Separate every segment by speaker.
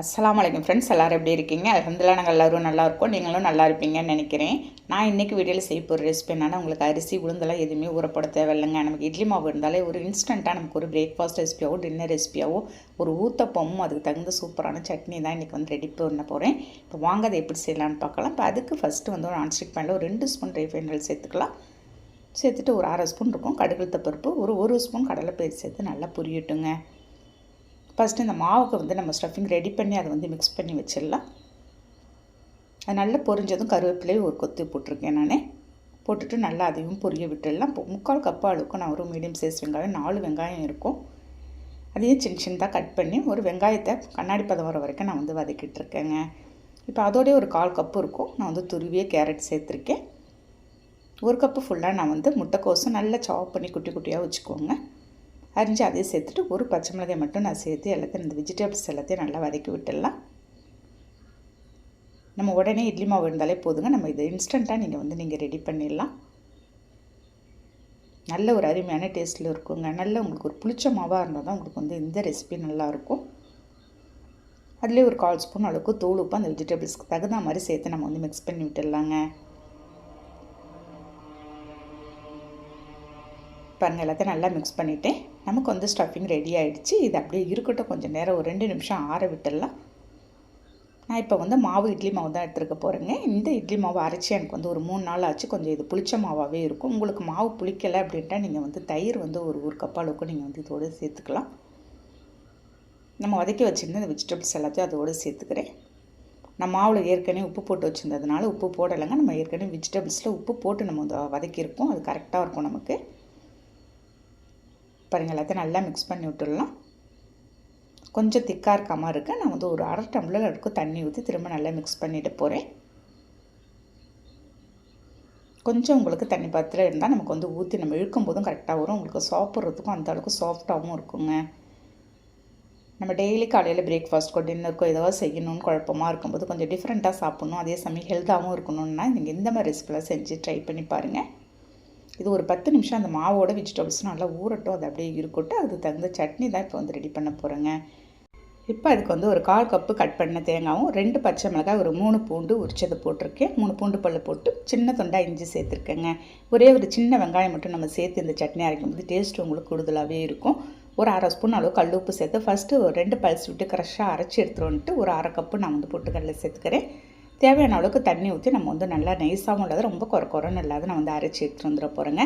Speaker 1: அஸ்லாம் வலைக்கம் ஃப்ரெண்ட்ஸ் எல்லோரும் எப்படி இருக்கீங்க? அலமதுல்லா நாங்கள் எல்லோரும் நல்லா இருக்கோம். நீங்களும் நல்லா இருப்பீங்கன்னு நினைக்கிறேன். நான் இன்றைக்கி வீடியோவில் செய்ய போகிற ரெசிபி என்னென்னா உங்களுக்கு அரிசி உளுந்தெல்லாம் எதுவுமே ஊறப்பட தேவையில்லைங்க. நமக்கு இட்லி மாவு இருந்தாலே ஒரு இன்ஸ்டண்ட்டாக நமக்கு ஒரு பிரேக்ஃபாஸ்ட் ரெசிபியாவோ டின்னர் ரெசிபியாவோ ஒரு ஊத்தப்பமும் அதுக்கு தகுந்த சூப்பரான சட்னி தான் இன்றைக்கி வந்து ரெடி பண்ண போகிறேன் இப்போ வாங்க அதை எப்படி செய்யலான்னு பார்க்கலாம். இப்போ அதுக்கு ஃபஸ்ட்டு வந்து ஒரு நான்ஸ்டிக் பேனில் ஒரு ரெண்டு ஸ்பூன் ரீஃபைன் ஆயில் சேர்த்துக்கலாம். சேர்த்துட்டு ஒரு அரை ஸ்பூன் இருக்கும். கடுகுத்த பருப்பு ஒரு ஒரு ஸ்பூன் கடலைப்பயிர் சேர்த்து நல்லா புரியட்டுங்க. ஃபஸ்ட்டு இந்த மாவுக்கு வந்து நம்ம ஸ்டஃபிங் ரெடி பண்ணி அதை வந்து மிக்ஸ் பண்ணி வச்சிடலாம். அது நல்லா பொரிஞ்சதும் கருவேப்பிலையும் ஒரு கொத்து போட்டிருக்கேன் நான். போட்டுட்டு நல்லா அதையும் பொரிய விட்டுடலாம். இப்போ முக்கால் கப்பு அளவுக்கு நான் ஒரு மீடியம் சைஸ் வெங்காயம் நாலு வெங்காயம் இருக்கும். அதையும் சின்ன சின்னதாக கட் பண்ணி ஒரு வெங்காயத்தை கண்ணாடி பதம் வர வரைக்கும் நான் வந்து வதக்கிட்டு இருக்கேங்க. இப்போ அதோடய ஒரு கால் கப்பு இருக்கும். நான் வந்து துருவியே கேரட் சேர்த்துருக்கேன். ஒரு கப்பு ஃபுல்லாக நான் வந்து முட்டைக்கோசும் நல்லா சாப் பண்ணி குட்டி குட்டியாக வச்சுக்கோங்க. அரிஞ்சு அதையும் சேர்த்துட்டு ஒரு பச்சை மிளகாய் மட்டும் நான் சேர்த்து எல்லாத்தையும் இந்த வெஜிடபிள்ஸ் எல்லாத்தையும் நல்லா வதக்கி விட்டுடலாம். நம்ம உடனே இட்லி மாவு இருந்தாலே போதுங்க. நம்ம இதை இன்ஸ்டண்ட்டாக நீங்கள் வந்து நீங்கள் ரெடி பண்ணிடலாம். நல்ல ஒரு அருமையான டேஸ்ட்டில் இருக்குங்க. நல்ல உங்களுக்கு ஒரு புளிச்ச மாவாக இருந்தால் தான் உங்களுக்கு வந்து இந்த ரெசிபி நல்லாயிருக்கும் அதுலேயே ஒரு கால் ஸ்பூன் அளவுக்கு தூள் உப்பு அந்த வெஜிடபிள்ஸ்க்கு தகுந்த மாதிரி சேர்த்து நம்ம வந்து மிக்ஸ் பண்ணி விட்டுடலாங்க. பாருங்கள் எல்லாத்தையும் நல்லா மிக்ஸ் பண்ணிவிட்டேன் நமக்கு வந்து ஸ்டஃபிங் ரெடி ஆகிடுச்சு இது அப்படியே இருக்கட்டும். கொஞ்சம் நேரம் ஒரு ரெண்டு நிமிஷம் ஆற விட்டுடலாம். நான் இப்போ வந்து மாவு இட்லி மாவு தான் எடுத்துருக்க போகிறேங்க இந்த இட்லி மாவு அரைச்சி எனக்கு வந்து ஒரு மூணு நாள் ஆச்சு. கொஞ்சம் இது புளிச்ச மாவாகவே இருக்கும். உங்களுக்கு மாவு புளிக்கலை அப்படின்ட்டா நீங்கள் வந்து தயிர் வந்து ஒரு ஒரு கப் அளவுக்கு நீங்கள் வந்து இதோடு சேர்த்துக்கலாம். நம்ம வதக்கி வச்சுருந்த இந்த வெஜிடபிள்ஸ் எல்லாத்தையும் அதோடு சேர்த்துக்கிறேன். நான் மாவில் ஏற்கனவே உப்பு போட்டு வச்சுருந்ததுனால உப்பு போடலைங்க. நம்ம ஏற்கனவே வெஜிடபிள்ஸில் உப்பு போட்டு நம்ம வந்து வதக்கியிருக்கோம். அது கரெக்டாக இருக்கும் நமக்கு. பாருங்கள் எல்லாத்தையும் நல்லா மிக்ஸ் பண்ணி விட்டுடலாம். கொஞ்சம் திக்காக இருக்க மாதிரி இருக்குது நான் வந்து ஒரு அரை டம்ளர் அடுக்கு தண்ணி ஊற்றி திரும்ப நல்லா மிக்ஸ் பண்ணிட்டு போகிறேன் கொஞ்சம் உங்களுக்கு தண்ணி பாத்திரம் இருந்தால் நமக்கு வந்து ஊற்றி நம்ம இழுக்கும் போதும் கரெக்டாக வரும். உங்களுக்கு சாப்பிட்றதுக்கும் அந்த அளவுக்கு சாஃப்டாகவும் இருக்குங்க. நம்ம டெய்லி காலையில் பிரேக்ஃபாஸ்ட்க்கோ டின்னருக்கோ ஏதாவது செய்யணும்னு குழப்பமாக இருக்கும்போது கொஞ்சம் டிஃப்ரெண்ட்டாக சாப்பிட்ணும். அதே சமயம் ஹெல்த்தாகவும் இருக்கணும்னா நீங்கள் இந்த மாதிரி ரெசிபிலாம் செஞ்சு ட்ரை பண்ணி பாருங்கள் இது ஒரு பத்து நிமிஷம் அந்த மாவோட வெஜிடபிள்ஸ் நல்லா ஊறட்டும். அது அப்படியே இருக்கட்டும். அதுக்கு தகுந்த சட்னி தான் இப்போ வந்து ரெடி பண்ண போகிறேங்க இப்போ அதுக்கு வந்து ஒரு கால் கப்பு கட் பண்ண தேங்காயும் ரெண்டு பச்சை மிளகாய் ஒரு மூணு பூண்டு உரிச்சதை போட்டிருக்கேன். மூணு பூண்டு பல்லு போட்டு சின்ன தொண்டாக இஞ்சி சேர்த்துருக்கேங்க. ஒரே ஒரு சின்ன வெங்காயம் மட்டும் நம்ம சேர்த்து இந்த சட்னி அரைக்கும் போது டேஸ்ட் உங்களுக்கு கூடுதலாகவே இருக்கும். ஒரு அரை ஸ்பூன் அளவு கல் உப்பு சேர்த்து ஃபஸ்ட்டு ஒரு ரெண்டு பல்ஸ் விட்டு க்ரெஷ்ஷாக அரைச்சி எடுத்துகிட்டு வந்துட்டு ஒரு அரை கப்பு நான் வந்து பொட்டுக்கடலை சேர்த்துக்கிறேன். தேவையான அளவுக்கு தண்ணி ஊற்றி நம்ம வந்து நல்லா நைஸாகவும் இல்லாத ரொம்ப குறை குறைன்னு இல்லாத நான் வந்து அரைச்சி எடுத்துகிட்டு வந்துட போகிறேங்க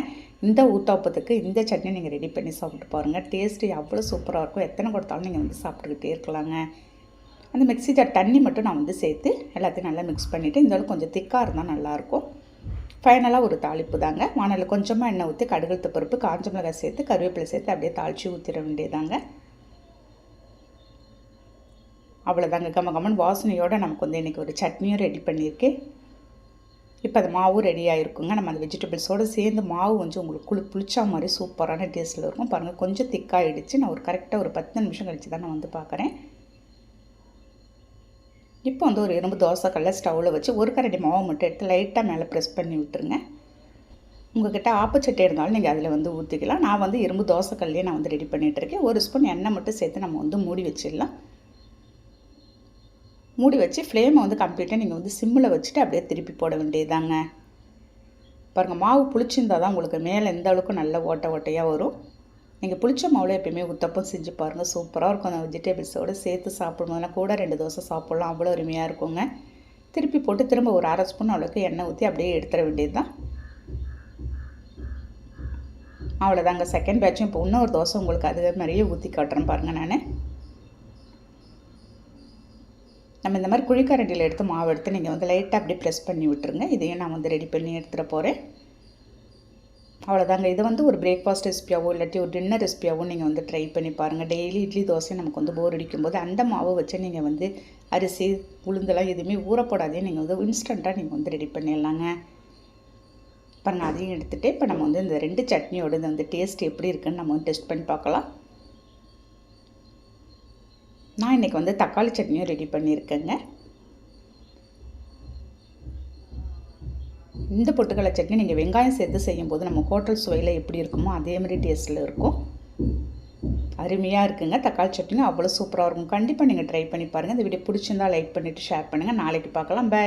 Speaker 1: இந்த ஊத்தாப்பத்துக்கு இந்த சட்னி நீங்கள் ரெடி பண்ணி சாப்பிட்டு பாருங்கள் டேஸ்ட்டு எவ்வளோ சூப்பராக இருக்கும் எத்தனை கொடுத்தாலும் நீங்கள் வந்து சாப்பிட்டுக்கிட்டே இருக்கலாங்க. அந்த மிக்ஸி ஜார் தண்ணி மட்டும் நான் வந்து சேர்த்து எல்லாத்தையும் நல்லா மிக்ஸ் பண்ணிவிட்டு இந்த அளவுக்கு கொஞ்சம் திக்காக இருந்தால் நல்லாயிருக்கும். ஃபைனலாக ஒரு தாளிப்பு தாங்க. வானலில் கொஞ்சமாக எண்ணெய் ஊற்றி கடுகு பருப்பு காஞ்ச மிளகாய் சேர்த்து கருவேப்பிலை சேர்த்து அப்படியே தாளித்து ஊற்றிட வேண்டியதாங்க அவ்வளோதாங்க கம்ம கம்மன் வாசனையோடு நமக்கு வந்து இன்றைக்கி ஒரு சட்னியும் ரெடி பண்ணியிருக்கேன் இப்போ அது மாவும் ரெடி ஆகிருக்குங்க நம்ம அந்த வெஜிடபிள்ஸோடு சேர்ந்து மாவு கொஞ்சம் உங்களுக்கு குளி புளிச்சா மாதிரி சூப்பரான டேஸ்ட்டில் இருக்கும். பாருங்கள் கொஞ்சம் திக்காகிடுச்சு நான் ஒரு கரெக்டாக ஒரு பத்து நிமிஷம் கழித்து தான் நான் வந்து பார்க்குறேன். இப்போ வந்து ஒரு இரும்பு தோசை ஸ்டவ்வில் வச்சு ஒரு கரண்டி மாவு மட்டும் எடுத்து லைட்டாக மேலே ப்ரெஸ் பண்ணி விட்டுருங்க உங்கள்கிட்ட ஆப்பச்சட்டை இருந்தாலும் நீங்கள் அதில் வந்து ஊற்றிக்கலாம் நான் வந்து இரும்பு தோசைக்கல்லையே நான் வந்து ரெடி பண்ணிகிட்டு இருக்கேன். ஒரு ஸ்பூன் எண்ணெய் மட்டும் சேர்த்து நம்ம வந்து மூடி வச்சிடலாம். மூடி வச்சு ஃப்ளேமை வந்து கம்ப்ளீட்டாக நீங்கள் வந்து சிம்மில் வச்சுட்டு அப்படியே திருப்பி போட வேண்டியதாங்க பாருங்கள் மாவு புளிச்சிருந்தால் தான் உங்களுக்கு மேலே எந்த அளவுக்கு நல்ல ஓட்டை ஓட்டையாக வரும். நீங்கள் புளிச்ச மாவில் எப்பயுமே உத்தப்பம் செஞ்சு பாருங்கள் சூப்பராக இருக்கும். அந்த வெஜிடபிள்ஸோடு சேர்த்து சாப்பிடும்போதுனா கூட ரெண்டு தோசை சாப்பிட்லாம் அவ்வளோ அருமையாக இருக்குங்க. திருப்பி போட்டு திரும்ப ஒரு அரை ஸ்பூன் அளவுக்கு எண்ணெய் ஊற்றி அப்படியே எடுத்துட வேண்டியது தான் அவ்வளோதாங்க செகண்ட் பேட்சும் இப்போ இன்னொரு தோசை உங்களுக்கு அதே மாதிரியே ஊற்றி காட்டுறேன் பாருங்கள் நான். நம்ம இந்த மாதிரி குழிக்கரண்டியில் எடுத்து மாவு எடுத்து நீங்கள் வந்து லைட்டாக அப்படியே ப்ரெஸ் பண்ணி விட்டுருங்க. இதையும் நான் வந்து ரெடி பண்ணி எடுத்துகிட்டு போகிறேன் அவ்வளோதாங்க இது வந்து ஒரு பிரேக்ஃபாஸ்ட் ரெசிபியாவோ இல்லாட்டி ஒரு டின்னர் ரெசிபியாவோ நீங்கள் வந்து ட்ரை பண்ணி பாருங்கள் டெய்லி இட்லி தோசை நமக்கு வந்து போர் அடிக்கும்போது அந்த மாவை வச்சு நீங்கள் வந்து அரிசி உளுந்தெல்லாம் எதுவுமே ஊறப்படாதே நீங்கள் வந்து இன்ஸ்டண்ட்டாக நீங்கள் வந்து ரெடி பண்ணிடலாங்க. பாருங்கள் அதையும் எடுத்துகிட்டு இப்போ நம்ம வந்து இந்த ரெண்டு சட்னியோட இந்த டேஸ்ட் எப்படி இருக்குன்னு நம்ம வந்து டெஸ்ட் பண்ணி பார்க்கலாம். நான் இன்றைக்கி வந்து தக்காளி சட்னியும் ரெடி பண்ணியிருக்கேங்க. இந்த பொட்டுக்கடலை சட்னி நீங்கள் வெங்காயம் சேர்த்து செய்யும்போது நம்ம ஹோட்டல் சுவையில் எப்படி இருக்குமோ அதே மாதிரி டேஸ்ட்டில் இருக்கும். அருமையாக இருக்குங்க. தக்காளி சட்னியும் அவ்வளோ சூப்பராக இருக்கும். கண்டிப்பாக நீங்கள் ட்ரை பண்ணி பாருங்கள் இந்த வீடியோ பிடிச்சிருந்தா லைக் பண்ணிவிட்டு ஷேர் பண்ணுங்கள் நாளைக்கு பார்க்கலாம். பை